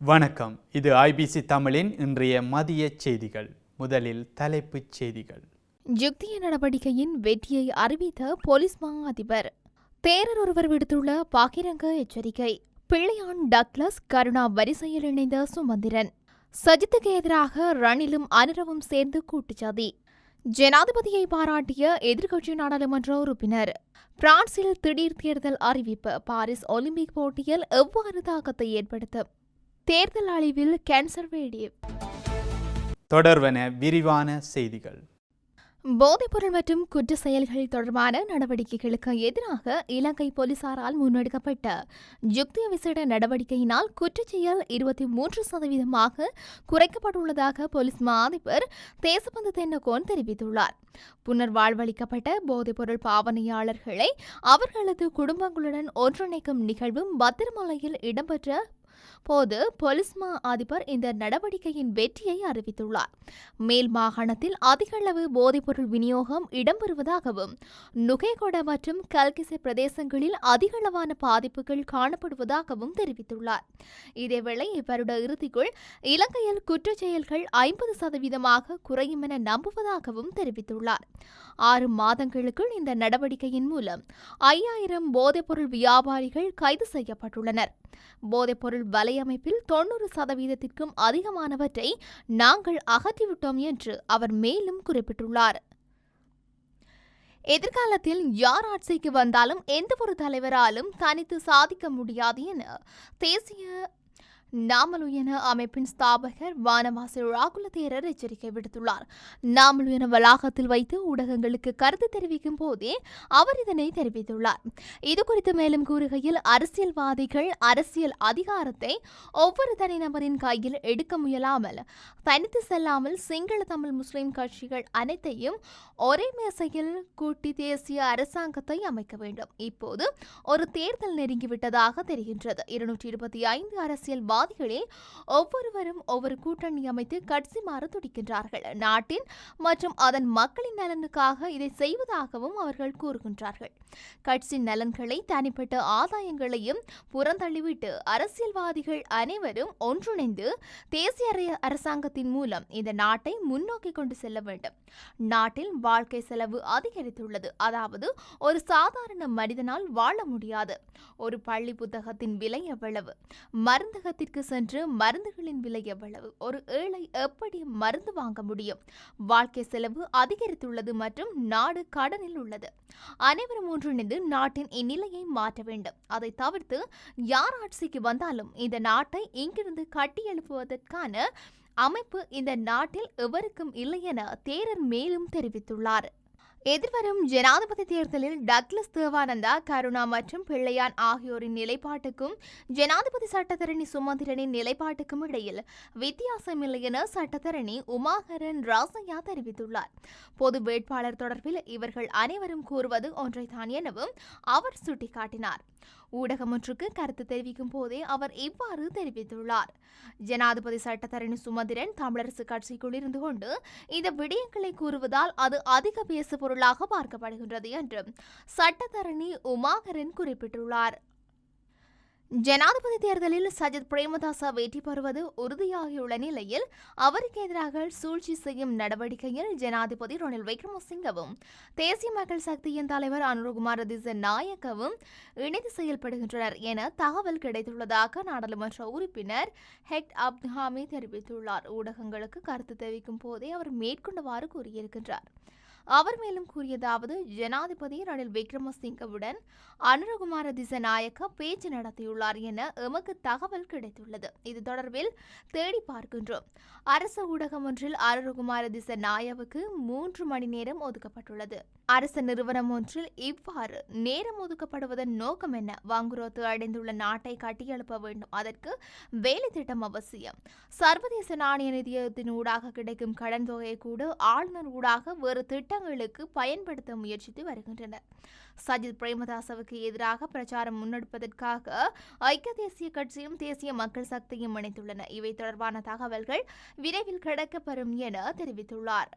வணக்கம். இது ஐபிசி தமிழின் இன்றைய மதிய செய்திகள். முதலில் தலைப்புச் செய்திகள். யுக்திய நடவடிக்கையின் வெற்றியை அறிவித்த போலீஸ் மா அதிபர் தேரர் ஒருவர் விடுத்துள்ள பகிரங்க எச்சரிக்கை. பிள்ளையான் டக்ளஸ் கருணா வரிசையில் இணைந்த சுமந்திரன். சஜித்துக்கு எதிராக ரணிலும் அனிரவும் சேர்ந்து கூட்டுச்சாதி. ஜனாதிபதியை பாராட்டிய எதிர்க்கட்சி நாடாளுமன்ற உறுப்பினர். பிரான்சில் திடீர் தேர்தல் அறிவிப்பு. பாரிஸ் ஒலிம்பிக் போட்டியில் எவ்வாறு தாக்கத்தை ஏற்படுத்தும்? தேர்தல் அழிவில் கன்சர்வேட்டிவ் தொடர்வன விரிவான செய்திகள். போதைப்பொருள் மற்றும் குற்ற செயல்கள் தொடர்பான நடவடிக்கைகளுக்கு எதிராக இலங்கை போலீசாரால் முன்னெடுக்கப்பட்ட யுக்திய விசேட நடவடிக்கையினால் குற்றச்செயல் இருபத்தி மூன்று சதவீதமாக குறைக்கப்பட்டுள்ளதாக போலீஸ் மா அதிபர் தேசபந்து தென்னகோன் தெரிவித்துள்ளார். புனர்வாழ்வளிக்கப்பட்ட போதைப்பொருள் பாவனையாளர்களை அவர்களது குடும்பங்களுடன் ஒன்றிணைக்கும் நிகழ்வும் பத்திரமலையில் இடம்பெற்ற போது பொலிஸ்மா அதிபர் இந்த நடவடிக்கையின் வெற்றியை அறிவித்துள்ளார். மேல் மாகாணத்தில் அதிகளவு போதைப்பொருள் விநியோகம் இடம்பெறுவதாகவும் நுகேகொட மற்றும் கல்கிசை பிரதேசங்களில் அதிகளவான பாதிப்புகள் காணப்படுவதாகவும் தெரிவித்துள்ளார். இதேவேளை இவருட இறுதிக்குள் இலங்கையில் குற்றச்செயல்கள் ஐம்பது சதவீதமாக குறையும் என நம்புவதாகவும் தெரிவித்துள்ளார். ஆறு மாதங்களுக்குள் இந்த நடவடிக்கையின் மூலம் ஐயாயிரம் போதைப்பொருள் வியாபாரிகள் கைது செய்யப்பட்டுள்ளனர். போதைப்பொருள் வலையமைப்பில் தொன்னூறு சதவீதத்திற்கும் அதிகமானவற்றை நாங்கள் அகற்றிவிட்டோம் என்று அவர் மேலும் குறிப்பிட்டுள்ளார். எதிர்காலத்தில் யார் ஆட்சிக்கு வந்தாலும் எந்த ஒரு தலைவராலும் தனித்து சாதிக்க முடியாது என தேசிய நாமலுயன அமைப்பின் ஸ்தாபகர் வானவாசி ராகுலதேரர் எச்சரிக்கை விடுத்துள்ளார். நாமலுயன வளாகத்தில் வைத்து ஊடகங்களுக்கு கருத்து தெரிவிக்கும் போதே அவர் இதனை தெரிவித்துள்ளார். இதுகுறித்து மேலும் கூறுகையில் அரசியல்வாதிகள் அரசியல் அதிகாரத்தை ஒவ்வொரு தனிநபரின் கையில் எடுக்க முயலாமல் தனித்து செல்லாமல் சிங்கள தமிழ் முஸ்லிம் கட்சிகள் அனைத்தையும் ஒரே மேசையில் கூட்டி தேசிய அரசாங்கத்தை அமைக்க வேண்டும். இப்போது ஒரு தேர்தல் நெருங்கிவிட்டதாக தெரிகின்றது. இருநூற்றி இருபத்தி ஐந்து அரசியல் அரசியல்வாதிகளில் ஒவ்வொருவரும் ஒவ்வொரு கூட்டணி அமைத்து கட்சி மாற துடிக்கின்றார்கள். நாட்டின் மற்றும் அதன் மக்களின் நலனுக்காக இதை செய்வதாகவும் அவர்கள் கூறுகின்றார்கள். கட்சி நலன்களை தனிப்பட்ட ஆதாயங்களையும் புறந்தள்ளிவிட்டு அரசியல்வாதிகள் அனைவரும் ஒன்றிணைந்து தேசிய அரசாங்கத்தின் மூலம் இந்த நாட்டை முன்னோக்கி கொண்டு செல்ல வேண்டும். நாட்டில் வாழ்க்கை செலவு அதிகரித்துள்ளது. அதாவது ஒரு சாதாரண மனிதனால் வாழ முடியாது. ஒரு பள்ளி புத்தகத்தின் விலை எவ்வளவு? மருந்தகத்தின் மருந்தகத்திற்கு சென்று மருந்துகளின் விலை எவ்வளவு? ஒரு ஏழை எப்படி மருந்து வாங்க முடியும்? வாழ்க்கை செலவு அதிகரித்துள்ளது மற்றும் நாடு கடனில் உள்ளது. அனைவரும் ஒன்றிணைந்து நாட்டின் இந்நிலையை மாற்ற வேண்டும். அதை தவிர்த்து யார் ஆட்சிக்கு வந்தாலும் இந்த நாட்டை இங்கிருந்து கட்டியெழுப்புவதற்கான அமைப்பு இந்த நாட்டில் எவருக்கும் இல்லை என தேரர் மேலும் தெரிவித்துள்ளார். எதிர்வரும் ஜனாதிபதி தேர்தலில் டக்ளஸ் தேவானந்தா கருணா மற்றும் பிள்ளையான் ஆகியோரின் நிலைப்பாட்டுக்கும் ஜனாதிபதி சட்டத்தரணி சுமந்திரனின் நிலைப்பாட்டுக்கும் இடையில் வித்தியாசம் இல்லை என சட்டத்தரணி உமாகரன் ராசையா தெரிவித்துள்ளார். பொது வேட்பாளர் தொடர்பில் இவர்கள் அனைவரும் கூறுவது ஒன்றைத்தான் எனவும் அவர் சுட்டிக்காட்டினார். ஊடகம் ஒன்றுக்கு கருத்து தெரிவிக்கும் போதே அவர் இவ்வாறு தெரிவித்துள்ளார். ஜனாதிபதி சட்டத்தரணி சுமந்திரன் தமிழரசு கட்சிக்குள் இருந்து கொண்டு இந்த விடயங்களை கூறுவதால் அது அதிக பேசு பொருளாக பார்க்கப்படுகின்றது என்று சட்டத்தரணி உமாகரன் குறிப்பிட்டுள்ளார். ஜனாதிபதி தேர்தலில் சஜித் பிரேமதாசா வெற்றி பெறுவது உறுதியாகியுள்ள நிலையில் அவருக்கு எதிராக சூழ்ச்சி செய்யும் நடவடிக்கையில் ஜனாதிபதி ரணில் விக்ரமசிங்கவும் தேசிய மக்கள் சக்தியின் தலைவர் அனுரகுமார் திச நாயக்கவும் இணைந்து செயல்படுகின்றனர் என தகவல் கிடைத்துள்ளதாக நாடாளுமன்ற உறுப்பினர் ஹெக்ட் அப்துஹாமி தெரிவித்துள்ளார். ஊடகங்களுக்கு கருத்து தெரிவிக்கும் போதே அவர் மேற்கொண்டவாறு கூறியிருக்கின்றார். அவர் மேலும் கூறியதாவது ஜனாதிபதி ரணில் விக்ரமசிங்கவுடன் அனுரகுமார திசநாயக்க பேச்சு நடத்தியுள்ளார் என எமக்கு தகவல் கிடைத்துள்ளது. இது தொடர்பில் தேடி பார்க்கின்றோம். அரசு ஊடகம் ஒன்றில் அனுரகுமார திசநாயவுக்கு மூன்று மணி நேரம் ஒதுக்கப்பட்டுள்ளது. அரச நிறுவனம் ஒன்றில் இவ்வாறு நேரம் ஒதுக்கப்படுவதன் நோக்கம் என்ன? வாங்குரோத்து அடைந்துள்ள நாட்டை கட்டியெழுப்ப வேண்டும். அதற்கு வேலை திட்டம் அவசியம். சர்வதேச நாணய நிதியத்தின் ஊடாக கிடைக்கும் கடன் தொகையை கூட ஆளுநர் ஊடாக வேறு திட்டங்களுக்கு பயன்படுத்த முயற்சித்து வருகின்றனர். சஜித் பிரேமதாசவுக்கு எதிராக பிரச்சாரம் முன்னெடுப்பதற்காக ஐக்கிய தேசிய கட்சியும் தேசிய மக்கள் சக்தியும் இணைத்துள்ளன இவை தொடர்பான தகவல்கள் விரைவில் கிடைக்கப்பெறும் என தெரிவித்துள்ளார்.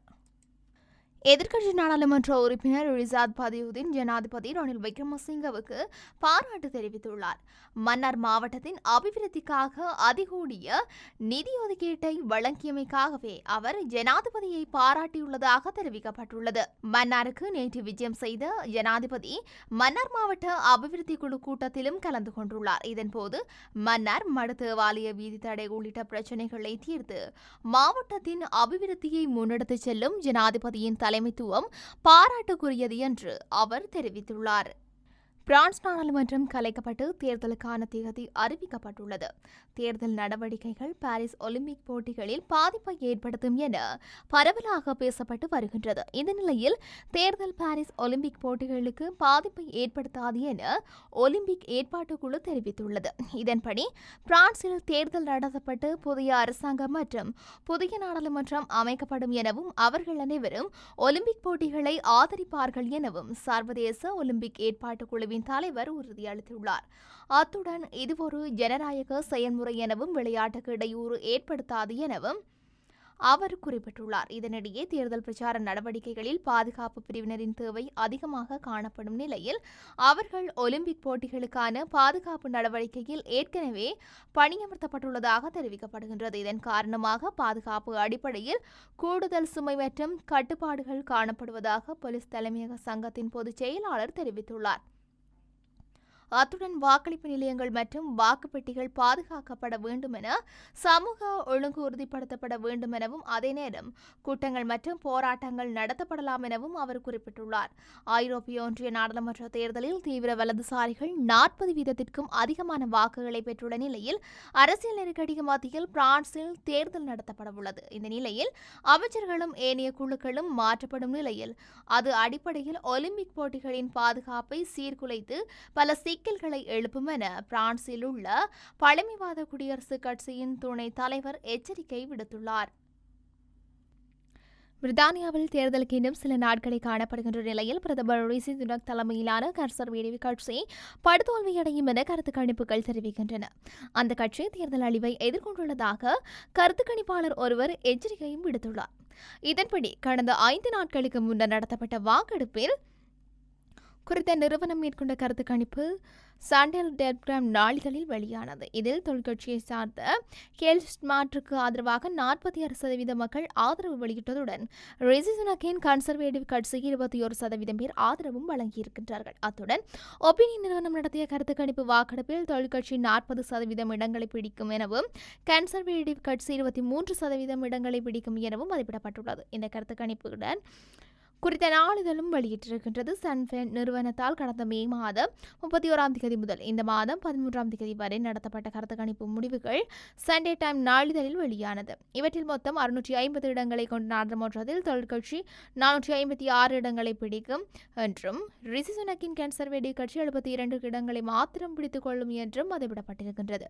எதிர்க்கட்சி நாடாளுமன்ற உறுப்பினர் ரிசாத் பதியுதீன் ஜனாதிபதி ரணில் விக்ரமசிங்கவுக்கு பாராட்டு தெரிவித்துள்ளார். மன்னார் மாவட்டத்தின் அபிவிருத்திக்காக அதிகூடிய நிதி ஒதுக்கீட்டை வழங்கியமைக்காகவே அவர் ஜனாதிபதியை பாராட்டியுள்ளதாக தெரிவிக்கப்பட்டுள்ளது. மன்னாருக்கு நேற்று விஜயம் செய்த ஜனாதிபதி மன்னார் மாவட்ட அபிவிருத்தி குழு கூட்டத்திலும் கலந்து கொண்டுள்ளார். இதன்போது மன்னார் மடுத்தேவாலய வீதி தடை உள்ளிட்ட பிரச்சினைகளை தீர்த்து மாவட்டத்தின் அபிவிருத்தியை முன்னெடுத்துச் செல்லும் ஜனாதிபதியின் தலைமைத்துவம் பாராட்டுக்குரியது என்று அவர் தெரிவித்துள்ளார். பிரான்ஸ் நாடாளுமன்றம் கலைக்கப்பட்டு தேர்தலுக்கான தேதி அறிவிக்கப்பட்டுள்ளது. தேர்தல் நடவடிக்கைகள் பாரிஸ் ஒலிம்பிக் போட்டிகளில் பாதிப்பை ஏற்படுத்தும் என பரவலாக பேசப்பட்டு வருகின்றது. இந்த நிலையில் தேர்தல் பாரிஸ் ஒலிம்பிக் போட்டிகளுக்கு பாதிப்பை ஏற்படுத்தாது என ஒலிம்பிக் ஏற்பாட்டுக்குழு தெரிவித்துள்ளது. இதன்படி பிரான்சில் தேர்தல் நடத்தப்பட்டு புதிய அரசாங்கம் மற்றும் புதிய நாடாளுமன்றம் அமைக்கப்படும் எனவும் அவர்கள் அனைவரும் ஒலிம்பிக் போட்டிகளை ஆதரிப்பார்கள் எனவும் சர்வதேச ஒலிம்பிக் ஏற்பாட்டுக்குழு குழுவின் தலைவர் உறுதியளித்துள்ளார். அத்துடன் இது ஒரு ஜனநாயக செயல்முறை எனவும் விளையாட்டுக்கு இடையூறு ஏற்படுத்தாது எனவும் அவர் குறிப்பிட்டுள்ளார். இதனிடையே தேர்தல் பிரச்சார நடவடிக்கைகளில் பாதுகாப்பு பிரிவினரின் தேவை அதிகமாக காணப்படும் நிலையில் அவர்கள் ஒலிம்பிக் போட்டிகளுக்கான பாதுகாப்பு நடவடிக்கையில் ஏற்கனவே பணியமர்த்தப்பட்டுள்ளதாக தெரிவிக்கப்படுகின்றது. இதன் காரணமாக பாதுகாப்பு அடிப்படையில் கூடுதல் சுமை மற்றும் கட்டுப்பாடுகள் காணப்படுவதாக போலீஸ் தலைமையக சங்கத்தின் பொதுச் செயலாளர் தெரிவித்துள்ளார். அத்துடன் வாக்களிப்பு நிலையங்கள் மற்றும் வாக்குப்பெட்டிகள் பாதுகாக்கப்பட வேண்டும் என சமூக ஒழுங்கு உறுதிப்படுத்தப்பட வேண்டும் எனவும் அதே நேரம் கூட்டங்கள் மற்றும் போராட்டங்கள் நடத்தப்படலாம் எனவும் அவர் குறிப்பிட்டுள்ளார். ஐரோப்பிய ஒன்றிய நாடாளுமன்ற தேர்தலில் தீவிர வலதுசாரிகள் நாற்பது வீதத்திற்கும் அதிகமான வாக்குகளை பெற்றுள்ள நிலையில் அரசியல் நெருக்கடிக்கு மத்தியில் பிரான்சில் தேர்தல் நடத்தப்படவுள்ளது இந்த நிலையில் அமைச்சர்களும் ஏனைய குழுக்களும் மாற்றப்படும் நிலையில் அது அடிப்படையில் ஒலிம்பிக் போட்டிகளின் பாதுகாப்பை சீர்குலைத்து பல சிக்கல்களை எழுப்பும் என பிரான்சில் உள்ள பழமைவாத குடியரசு கட்சியின் துணை தலைவர் எச்சரிக்கை விடுத்துள்ளார். பிரித்தானியாவில் தேர்தலுக்கு இன்னும் சில நாட்களை காணப்படுகின்ற நிலையில் பிரதமர் ரிசி துனக் தலைமையிலான கன்சர்வேட்டிவ் கட்சி படுதோல்வியடையும் என கருத்து கணிப்புகள் தெரிவிக்கின்றன. அந்த கட்சி தேர்தல் அழிவை எதிர்கொண்டுள்ளதாக கருத்து கணிப்பாளர் ஒருவர் எச்சரிக்கையும் விடுத்துள்ளார். இதன்படி கடந்த ஐந்து நாட்களுக்கு முன்னர் நடத்தப்பட்ட வாக்கெடுப்பில் குறித்த நிறுவனம் மேற்கொண்ட கருத்து கணிப்பு சாண்டல் டெப்கிராம் நாளிதழில் வெளியானது. இதில் தொழிற்கட்சியை சார்ந்த கேல் ஸ்மார்ட்டுக்கு ஆதரவாக நாற்பத்தி ஆறு சதவீத மக்கள் ஆதரவு வெளியிட்டதுடன் ரெசிசுனக்கின் கன்சர்வேட்டிவ் கட்சிக்கு இருபத்தி ஒரு சதவீதம் பேர் ஆதரவும் வழங்கியிருக்கின்றார்கள். அத்துடன் ஒபினியன் நிறுவனம் நடத்திய கருத்து கணிப்பு வாக்கெடுப்பில் தொழிற்கட்சி நாற்பது சதவீதம் இடங்களை பிடிக்கும் எனவும் கன்சர்வேட்டிவ் கட்சி இருபத்தி மூன்று சதவீதம் இடங்களை பிடிக்கும் எனவும் மதிப்பிடப்பட்டுள்ளது. இந்த கருத்து கணிப்புடன் குறித்த நாளிதழும் வெளியிட்டிருக்கின்றது சன்ஃபென் நிறுவனத்தால் கடந்த மே மாதம் முப்பத்தி ஓராம் தேதி முதல் இந்த மாதம் பதிமூன்றாம் தேதி வரை நடத்தப்பட்ட கருத்து கணிப்பு முடிவுகள் சண்டே டைம் நாளிதழில் வெளியானது. இவற்றில் மொத்தம் அறுநூற்றி ஐம்பது இடங்களை கொண்ட நாடாளுமன்றத்தில் தொழிற்கட்சி நானூற்றி ஐம்பத்தி ஆறு இடங்களை பிடிக்கும் என்றும் ரிஷி சுனக்கின் கன்சர்வேட்டிவ் கட்சி எழுபத்தி இரண்டு இடங்களை மாத்திரம் பிடித்துக் கொள்ளும் என்றும் மதிப்பிடப்பட்டிருக்கின்றது.